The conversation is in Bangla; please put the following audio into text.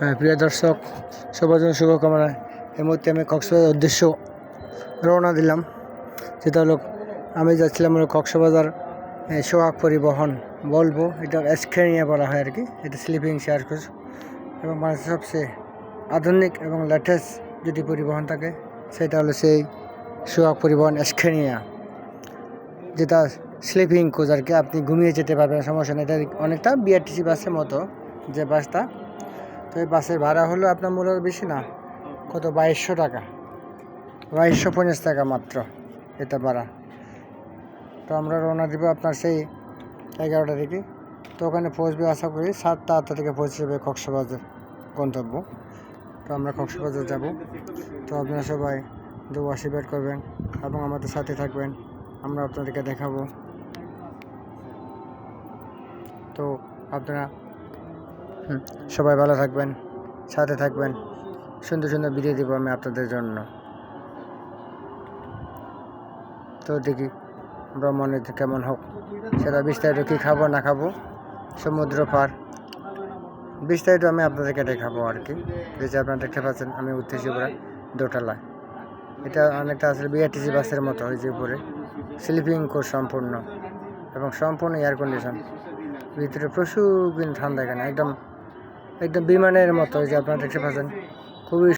হ্যাঁ প্রিয় দর্শক, সবার জন্য শুভকামনা। এই মুহূর্তে আমি কক্সবাজার উদ্দেশ্য রওনা দিলাম। যেটা হলো, আমি যাচ্ছিলাম হলো কক্সবাজার সোহাগ পরিবহন, বলব এটা এসখেনিয়া বলা হয় আর কি, এটা স্লিপিং সার্কুস এবং বাংলাদেশের সবচেয়ে আধুনিক এবং লেটেস্ট যদি পরিবহন থাকে, সেটা হলো সেই সোহাগ পরিবহন এসখেনিয়া যেটা স্লিপিং কোচ আর কি, আপনি ঘুমিয়ে যেতে পারবেন, সমস্যা নেই। এটা অনেকটা বিআরটিসি বাসের মতো যে বাসটা তো এই বাসের ভাড়া হলো আপনার মূলত বেশি না? কত? বাইশশো টাকা। বাইশশো পঞ্চাশ টাকা মাত্র এটা ভাড়া। তো আমরা রওনা দিব আপনার সেই এগারোটা থেকে। তো ওখানে পৌঁছবে আশা করি সাতটা আটটা থেকে পৌঁছে যাবে কক্সবাজার গন্তব্য। তো আমরা কক্সবাজার যাব। তো আপনারা সবাই দু আশীর্বাদ করবেন এবং আমাদের সাথে থাকবেন। আমরা আপনাদেরকে দেখাবো। তো আপনারা সবাই ভালো থাকবেন, সাথে থাকবেন। সুন্দর সুন্দর ভিডিও দেবো আমি আপনাদের জন্য। তো দেখি ভ্রমণে কেমন হোক। সেটা বিস্তারিত কী খাব, না খাব, সমুদ্র পার। বিস্তারিত আমি আপনাদেরকে দেখাবো আর কি। যে আপনারা দেখতে পাচ্ছেন, আমি উঠতেছি উপরে, দোতলায়। এটা অনেকটা আসলে বিআরটিসি বাসের মতো হয়েছে উপরে। স্লিপিং কোচ সম্পূর্ণ। এবং সম্পূর্ণ এয়ার কন্ডিশন ভিতরে প্রচুর কিন্তু ঠান্ডা এখানে, একদম একদম বিমানের মতো যে আপনারা দেখতে পাচ্ছেন। খুবই